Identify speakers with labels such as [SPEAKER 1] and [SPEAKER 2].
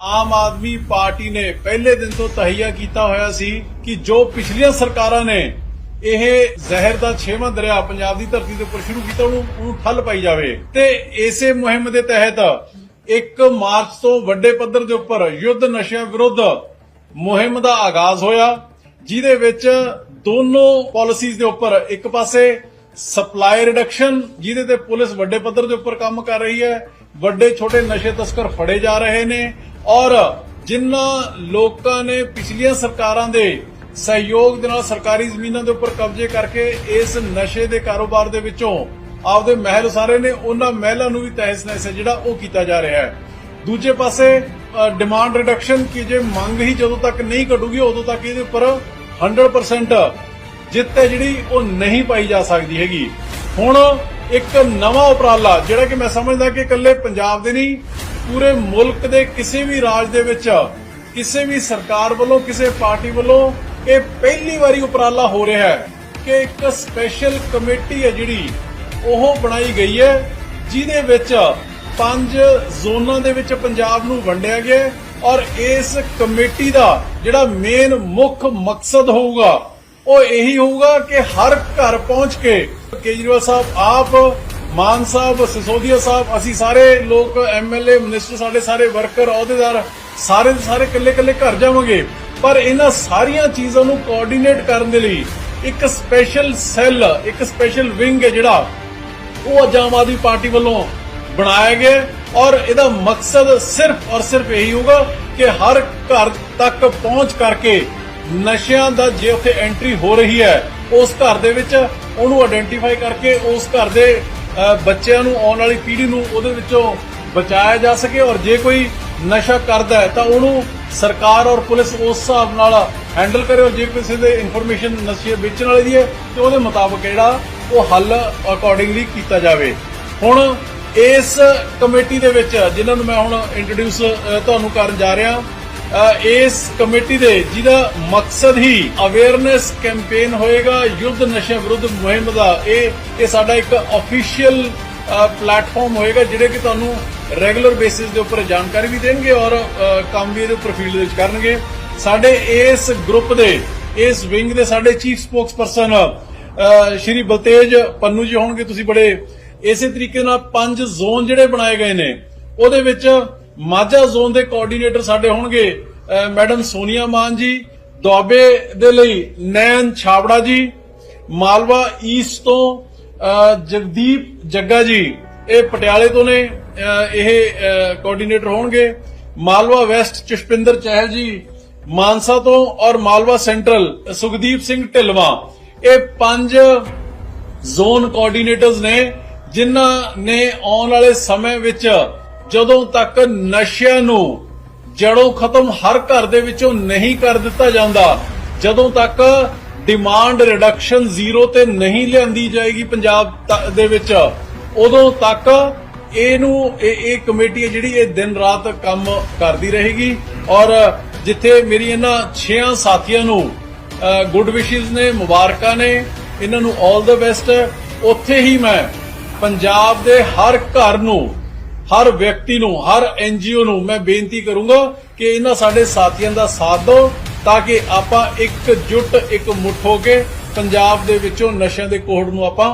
[SPEAKER 1] Aam Aadmi party ਨੇ ਪਹਿਲੇ ਦਿਨ ਤੋਂ ਤਹਈਆ ਕੀਤਾ ਹੋਇਆ ਸੀ ਕਿ ਜੋ ਪਿਛਲੀਆਂ ਸਰਕਾਰਾਂ ਨੇ ਇਹ ਜ਼ਹਿਰ ਦਾ ਛੇਵਾਂ ਦਰਿਆ ਪੰਜਾਬ ਦੀ ਧਰਤੀ ਦੇ ਉੱਪਰ ਸ਼ੁਰੂ ਕੀਤਾ, ਉਹਨੂੰ ਉਹਨੂੰ ਠੱਲ ਪਾਈ ਜਾਵੇ। ਤੇ ਇਸੇ ਮੁਹਿੰਮ ਦੇ ਤਹਿਤ 1 ਮਾਰਚ ਤੋਂ ਵੱਡੇ ਪੱਧਰ ਦੇ ਉੱਪਰ ਯੁੱਧ ਨਸ਼ਿਆਂ ਵਿਰੁੱਧ ਮੁਹਿੰਮ ਦਾ ਆਗਾਜ਼ ਹੋਇਆ, ਜਿਹਦੇ ਵਿੱਚ ਦੋਨੋਂ ਪਾਲਿਸੀਜ਼ ਦੇ ਉੱਪਰ ਇੱਕ ਪਾਸੇ ਸਪਲਾਈ ਰਿਡਕਸ਼ਨ ਜਿਹਦੇ ਤੇ ਪੁਲਿਸ ਵੱਡੇ ਪੱਧਰ ਦੇ ਉੱਪਰ ਕੰਮ ਕਰ ਰਹੀ ਹੈ, ਵੱਡੇ ਛੋਟੇ ਨਸ਼ੇ ਤਸਕਰ ਫੜੇ ਜਾ ਰਹੇ ਨੇ ਔਰ ਜਿਨ੍ਹਾਂ ਲੋਕਾਂ ਨੇ ਪਿਛਲੀਆਂ ਸਰਕਾਰਾਂ ਦੇ ਸਹਿਯੋਗ ਦੇ ਨਾਲ ਸਰਕਾਰੀ ਜ਼ਮੀਨਾਂ ਦੇ ਉੱਪਰ ਕਬਜ਼ੇ ਕਰਕੇ ਇਸ ਨਸ਼ੇ ਦੇ ਕਾਰੋਬਾਰ ਦੇ ਵਿੱਚੋਂ ਆਪਦੇ ਮਹਿਲ ਸਾਰੇ ਨੇ, ਉਹਨਾਂ ਮਹਿਲਾਂ ਨੂੰ ਵੀ ਤਹਿਸ ਨਹਿਸ ਜਿਹੜਾ ਉਹ ਕੀਤਾ ਜਾ ਰਿਹਾ ਹੈ। ਦੂਜੇ ਪਾਸੇ ਡਿਮਾਂਡ ਰਿਡਕਸ਼ਨ ਕੀ ਜੇ ਮੰਗ ਹੀ ਜਦੋਂ ਤੱਕ ਨਹੀਂ ਘਟੂਗੀ, ਉਦੋਂ ਤੱਕ ਇਹਦੇ ਉੱਪਰ 100% ਜਿੱਤ ਹੈ ਜਿਹੜੀ, ਉਹ ਨਹੀਂ ਪਾਈ ਜਾ ਸਕਦੀ ਹੈਗੀ। ਹੁਣ ਇੱਕ ਨਵਾਂ ਉਪਰਾਲਾ, ਜਿਹੜਾ ਕਿ ਮੈਂ ਸਮਝਦਾ ਕਿ ਇਕੱਲੇ ਪੰਜਾਬ ਦੇ ਨਹੀਂ ਪੂਰੇ ਮੁਲਕ ਦੇ ਕਿਸੇ ਵੀ ਰਾਜ ਦੇ ਵਿੱਚ, ਕਿਸੇ ਵੀ ਸਰਕਾਰ ਵੱਲੋਂ, ਕਿਸੇ ਪਾਰਟੀ ਵੱਲੋਂ ਇਹ ਪਹਿਲੀ ਵਾਰੀ ਉਪਰਾਲਾ ਹੋ ਰਿਹਾ ਹੈ ਕਿ ਇੱਕ ਸਪੈਸ਼ਲ ਕਮੇਟੀ ਹੈ ਜਿਹੜੀ ਉਹ ਬਣਾਈ ਗਈ ਹੈ, ਜਿਹਦੇ ਵਿੱਚ ਪੰਜ ਜ਼ੋਨਾਂ ਦੇ ਵਿੱਚ ਪੰਜਾਬ ਨੂੰ ਵੰਡਿਆ ਗਿਆ ਔਰ ਇਸ ਕਮੇਟੀ ਦਾ ਜਿਹੜਾ ਮੇਨ ਮੁੱਖ ਮਕਸਦ ਹੋਊਗਾ, ਉਹ ਇਹੀ ਹੋਊਗਾ ਕਿ ਹਰ ਘਰ ਪਹੁੰਚ ਕੇ ਕੇਜਰੀਵਾਲ ਸਾਹਿਬ ਆਪ ਮਾਨ ਸਾਹਿਬ, ਸਿਸੋਦੀਆ ਸਾਹਿਬ, ਅਸੀਂ ਸਾਰੇ ਲੋਕ ਐਮਐਲਏ ਮਿਨਿਸਟਰ ਸਾਡੇ ਸਾਰੇ ਵਰਕਰ, ਅਹੁਦੇਦਾਰ, ਸਾਰੇ ਸਾਰੇ ਇਕੱਲੇ ਕੱਲੇ ਘਰ ਜਾਵਾਂਗੇ। ਪਰ ਇਹਨਾਂ ਸਾਰੀਆਂ ਚੀਜ਼ਾਂ ਨੂੰ ਕੋਆਰਡੀਨੇਟ ਕਰਨ ਦੇ ਲਈ ਇੱਕ ਸਪੈਸ਼ਲ ਸੈੱਲ ਇੱਕ ਸਪੈਸ਼ਲ ਵਿੰਗ ਹੈ ਜਿਹੜਾ ਉਹ ਅੱਜ ਆਮ ਆਦਮੀ ਪਾਰਟੀ ਵੱਲੋਂ ਬਣਾਇਆ ਗਿਆ ਔਰ ਇਹਦਾ ਮਕਸਦ ਸਿਰਫ ਔਰ ਸਿਰਫ ਇਹੀ ਹੋਊਗਾ ਕਿ ਹਰ ਘਰ ਤੱਕ ਪਹੁੰਚ ਕਰਕੇ ਨਸ਼ਿਆਂ ਦਾ ਜੇ ਉੱਥੇ ਐਂਟਰੀ ਹੋ ਰਹੀ ਹੈ, ਉਸ ਘਰ ਦੇ ਵਿੱਚ ਉਹਨੂੰ ਆਇਡੈਂਟੀਫਾਈ ਕਰਕੇ ਉਸ ਘਰ ਦੇ ਬੱਚਿਆਂ ਨੂੰ ਆਉਣ ਵਾਲੀ ਪੀੜ੍ਹੀ ਨੂੰ ਉਹਦੇ ਵਿੱਚੋਂ ਬਚਾਇਆ ਜਾ ਸਕੇ ਔਰ ਜੇ ਕੋਈ ਨਸ਼ਾ ਕਰਦਾ ਹੈ ਤਾਂ ਉਹਨੂੰ ਸਰਕਾਰ ਔਰ ਪੁਲਿਸ ਉਸ ਹਿਸਾਬ ਨਾਲ ਹੈਂਡਲ ਕਰੇ ਔਰ ਜੇ ਕਿਸੇ ਦੇ ਇਨਫੋਰਮੇਸ਼ਨ ਨਸ਼ੇ ਵੇਚਣ ਵਾਲੇ ਦੀ ਹੈ ਤੇ ਉਹਦੇ ਮੁਤਾਬਕ ਜਿਹੜਾ ਉਹ ਹੱਲ ਅਕੋਰਡਿੰਗਲੀ ਕੀਤਾ ਜਾਵੇ। ਹੁਣ ਇਸ ਕਮੇਟੀ ਦੇ ਵਿੱਚ ਜਿਨ੍ਹਾਂ ਨੂੰ ਮੈਂ ਹੁਣ ਇੰਟਰੋਡਿਊਸ ਤੁਹਾਨੂੰ ਕਰਨ ਜਾ ਰਿਹਾ ਇਸ ਕਮੇਟੀ ਦੇ ਜਿਹਦਾ ਮਕਸਦ ਹੀ ਅਵੇਅਰਨੈਸ ਕੈਂਪੇਨ ਹੋਏਗਾ, ਯੁੱਧ ਨਸ਼ਾ ਵਿਰੁੱਧ ਮੁਹਿੰਮ ਦਾ। ਇਹ ਇਹ ਸਾਡਾ ਇੱਕ ਅਫੀਸ਼ੀਅਲ ਪਲੇਟਫਾਰਮ ਹੋਏਗਾ, ਜਿਹੜੇ ਕਿ ਤੁਹਾਨੂੰ ਰੈਗੂਲਰ ਬੇਸਿਸ ਦੇ ਉੱਪਰ ਜਾਣਕਾਰੀ ਵੀ ਦੇਣਗੇ ਔਰ ਕੰਮ ਵੀ ਇਹਦੇ ਉੱਪਰ ਫੀਲਡ ਵਿੱਚ ਕਰਨਗੇ। ਸਾਡੇ ਇਸ ਗਰੁੱਪ ਦੇ, ਇਸ ਵਿੰਗ ਦੇ ਸਾਡੇ ਚੀਫ ਸਪੋਕਸਪਰਸਨ ਸ਼੍ਰੀ ਬਲਤੇਜ ਪੰਨੂ ਜੀ ਹੋਣਗੇ। ਤੁਸੀਂ ਬੜੇ ਇਸੇ ਤਰੀਕੇ ਨਾਲ ਪੰਜ ਜ਼ੋਨ ਜਿਹੜੇ ਬਣਾਏ ਗਏ ਨੇ, ਉਹਦੇ ਵਿੱਚ ਮਾਝਾ ਜ਼ੋਨ ਦੇ ਕੋਆਰਡੀਨੇਟਰ ਸਾਡੇ ਹੋਣਗੇ ਮੈਡਮ ਸੋਨੀਆ ਮਾਨ ਜੀ ਦੋਬੇ ਦੇ ਲਈ ਨੈਨ ਛਾਵੜਾ ਜੀ, ਮਾਲਵਾ ਈਸਟ ਤੋਂ ਜਗਦੀਪ ਜੱਗਾ ਜੀ, ਇਹ ਪਟਿਆਲੇ ਤੋਂ ਨੇ ਇਹ ਕੋਆਰਡੀਨੇਟਰ ਹੋਣਗੇ। ਮਾਲਵਾ ਵੈਸਟ ਚਸ਼ਪਿੰਦਰ ਚਹਿਲ ਜੀ, ਮਾਨਸਾ ਤੋਂ ਔਰ ਮਾਲਵਾ ਸੈਂਟਰਲ ਸੁਖਦੀਪ ਸਿੰਘ ਢਿਲਵਾ। ਇਹ ਪੰਜ ਜ਼ੋਨ ਕੋਆਰਡੀਨੇਟਰਸ ਨੇ, ਜਿਨ੍ਹਾਂ ਨੇ ਆਉਣ ਵਾਲੇ ਸਮੇਂ ਵਿੱਚ ਜਦੋਂ ਤੱਕ ਨਸ਼ਿਆਂ ਨੂੰ ਜੜੋਂ ਖਤਮ ਹਰ ਘਰ ਦੇ ਵਿੱਚੋਂ ਨਹੀਂ ਕਰ ਦਿੱਤਾ ਜਾਂਦਾ, ਜਦੋਂ ਤੱਕ ਡਿਮਾਂਡ ਰਿਡਕਸ਼ਨ ਜ਼ੀਰੋ ਤੇ ਨਹੀਂ ਲਿਆਂਦੀ ਜਾਏਗੀ ਪੰਜਾਬ ਦੇ ਵਿੱਚ, ਉਦੋਂ ਤੱਕ ਇਹਨੂੰ, ਇਹ ਇਹ ਕਮੇਟੀ ਹੈ ਜਿਹੜੀ ਇਹ ਦਿਨ ਰਾਤ ਕੰਮ ਕਰਦੀ ਰਹੇਗੀ। ਔਰ ਜਿੱਥੇ ਮੇਰੀ ਇਹਨਾਂ 6 ਸਾਥੀਆਂ ਨੂੰ ਗੁੱਡ ਵਿਸ਼ੇਸ ਨੇ, ਮੁਬਾਰਕਾਂ ਨੇ, ਇਹਨਾਂ ਨੂੰ 올 ਦਾ ਬੈਸਟ ਉੱਥੇ ਹੀ ਮੈਂ ਪੰਜਾਬ ਦੇ ਹਰ ਘਰ ਨੂੰ ਹਰ ਵਿਅਕਤੀ ਨੂੰ, ਹਰ ਐਨਜੀਓ ਨੂੰ ਮੈਂ ਬੇਨਤੀ ਕਰੂੰਗਾ ਕਿ ਇਹਨਾਂ ਸਾਡੇ ਸਾਥੀਆਂ ਦਾ ਸਾਥ ਦਿਓ ਤਾਂ ਕਿ ਆਪਾਂ ਇੱਕ ਜੁੱਟ, ਇੱਕ ਮੁੱਠ ਹੋ ਕੇ ਪੰਜਾਬ ਦੇ ਵਿੱਚੋਂ ਨਸ਼ਿਆਂ ਦੇ ਕੋਹੜ ਨੂੰ ਆਪਾਂ